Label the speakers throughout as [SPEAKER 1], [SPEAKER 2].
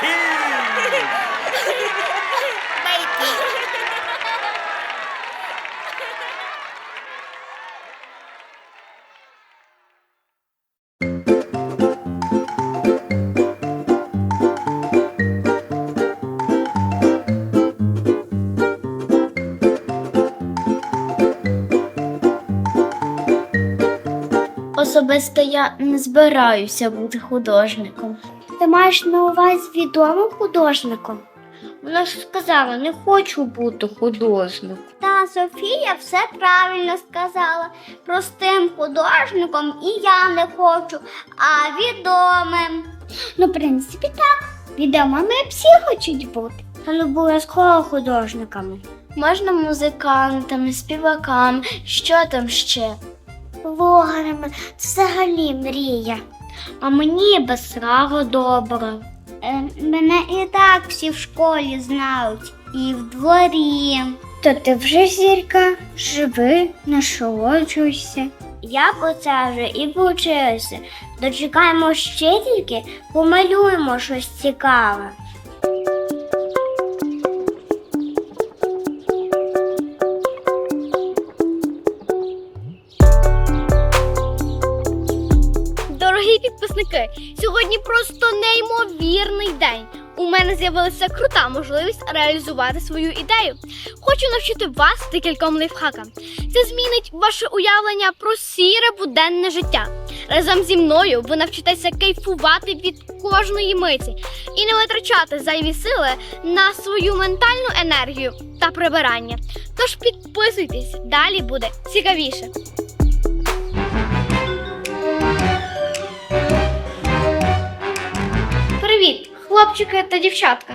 [SPEAKER 1] King! особисто я не збираюся бути художником.
[SPEAKER 2] Ти маєш на увазі відомим художником?
[SPEAKER 1] Вона ж сказала, не хочу бути художником.
[SPEAKER 2] Та Софія все правильно сказала. Простим художником і я не хочу, а відомим. Ну, в принципі, так. Відомими всі хочуть бути. А не обов'язково художниками.
[SPEAKER 1] Можна музикантами, співаками, що там ще?
[SPEAKER 2] Блогерами взагалі мрія.
[SPEAKER 1] А мені без срага добре.
[SPEAKER 2] Мене і так всі в школі знають, і в дворі. То ти вже зірка, живи, насолоджуйся. Я по це вже і повчилася. Дочекаємо ще тільки, помалюємо щось цікаве.
[SPEAKER 3] Підписники, сьогодні просто неймовірний день. У мене з'явилася крута можливість реалізувати свою ідею. Хочу навчити вас декільком лайфхакам. Це змінить ваше уявлення про сіре буденне життя. Разом зі мною ви навчитеся кайфувати від кожної миті і не витрачати зайві сили на свою ментальну енергію та прибирання. Тож підписуйтесь, далі буде цікавіше. Привіт, хлопчики та дівчатка.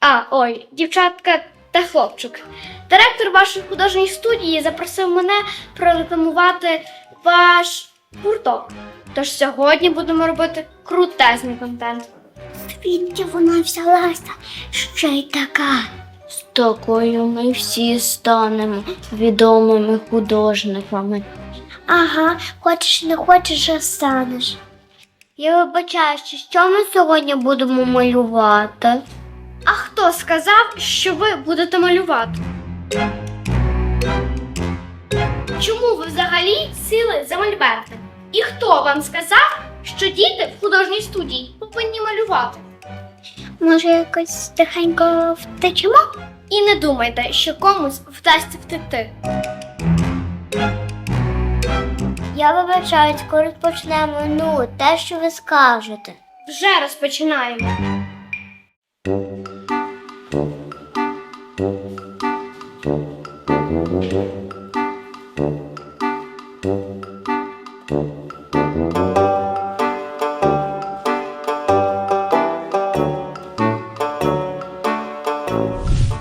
[SPEAKER 3] А, ой, дівчатка та хлопчик. Директор вашої художньої студії запросив мене прорекламувати ваш гурток. Тож сьогодні будемо робити крутезний контент.
[SPEAKER 2] Звідки вона взялася? Ще й така.
[SPEAKER 1] З такою ми всі станемо відомими художниками.
[SPEAKER 2] Ага, хочеш не хочеш, а станеш. Я вибачаюся, що ми сьогодні будемо малювати.
[SPEAKER 3] А хто сказав, що ви будете малювати? Чому ви взагалі сіли за мольберти? І хто вам сказав, що діти в художній студії повинні малювати?
[SPEAKER 2] Може, якось тихенько втечемо?
[SPEAKER 3] І не думайте, що комусь вдасться втекти.
[SPEAKER 2] Я вибачаюсь, коли почнемо, ну, те, що ви скажете.
[SPEAKER 3] Вже розпочинаємо.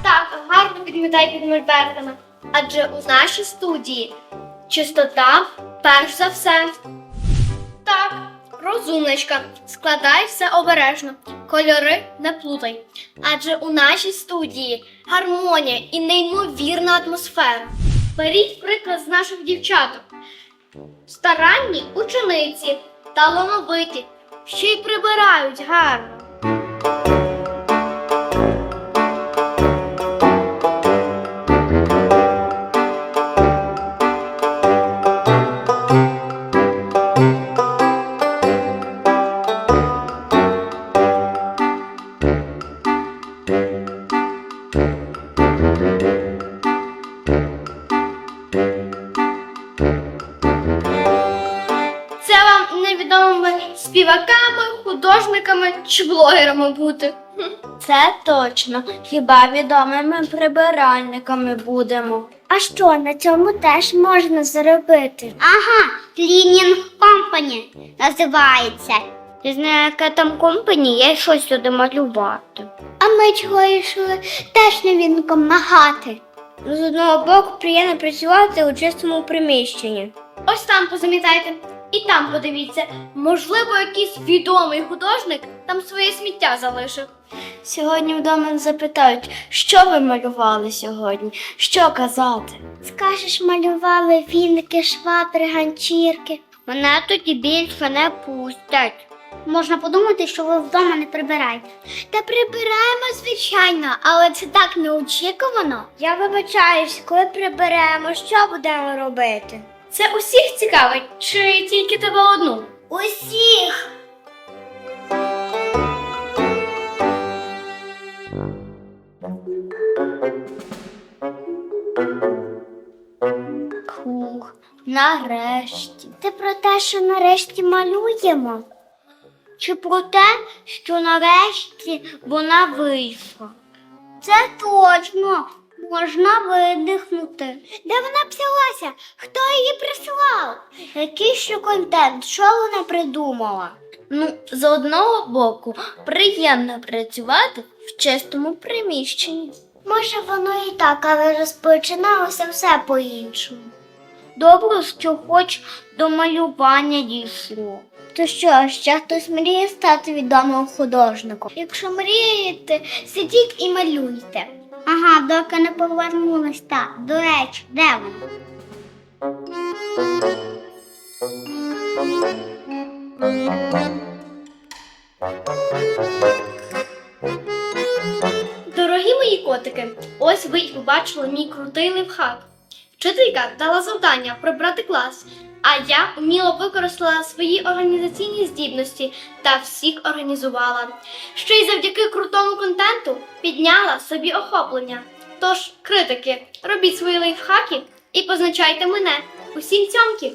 [SPEAKER 3] Так, гарно підмітай під мольбертами. Адже у нашій студії чистота перш за все. Так, розумничка, складай все обережно, кольори не плутай. Адже у нашій студії гармонія і неймовірна атмосфера. Беріть приклад з наших дівчаток. Старанні учениці, талановиті, ще й прибирають гарно. Співаками, художниками чи блогерами бути.
[SPEAKER 1] Це точно. Хіба відомими прибиральниками будемо.
[SPEAKER 2] А що, на цьому теж можна заробити? Ага, Cleaning Company називається.
[SPEAKER 1] Ти знаєш, яка там компанія, я йшов сюди малювати.
[SPEAKER 2] А ми чого йшли теж не вінком махати.
[SPEAKER 1] З одного боку приємно працювати у чистому приміщенні.
[SPEAKER 3] Ось там позамітайте і там подивіться. Можливо, якийсь відомий художник там своє сміття залишив.
[SPEAKER 1] Сьогодні вдома запитають, що ви малювали сьогодні, що казати.
[SPEAKER 2] Скажеш, малювали віники, швабри, ганчірки.
[SPEAKER 1] Мене тоді більше не пустять.
[SPEAKER 2] Можна подумати, що ви вдома не прибираєте. Та прибираємо, звичайно, але це так неочікувано. Я вибачаюсь, коли приберемо, що будемо робити?
[SPEAKER 3] Це усіх цікавить, чи тільки тебе одну?
[SPEAKER 2] Усіх!
[SPEAKER 1] Фух, нарешті.
[SPEAKER 2] Ти про те, що нарешті малюємо? Чи про те, що нарешті вона вийшла? Це точно можна видихнути. Де вона взялася? Хто її прислав? Який ще контент? Що вона придумала?
[SPEAKER 1] Ну, з одного боку, приємно працювати в чистому приміщенні.
[SPEAKER 2] Може, воно і так, але розпочиналося все по-іншому. Добре, що хоч до малювання дійшло. То що, ще хтось мріє стати відомим художником? Якщо мрієте, сидіть і малюйте. Ага, доки не повернулась та. До речі, де вона?
[SPEAKER 3] Дорогі мої котики, ось ви й побачили мій крутий лайфхак. Вчителька дала завдання прибрати клас, а я вміло використала свої організаційні здібності та всіх організувала. Ще й завдяки крутому контенту підняла собі охоплення. Тож, критики, робіть свої лайфхаки і позначайте мене. Усім цьомки!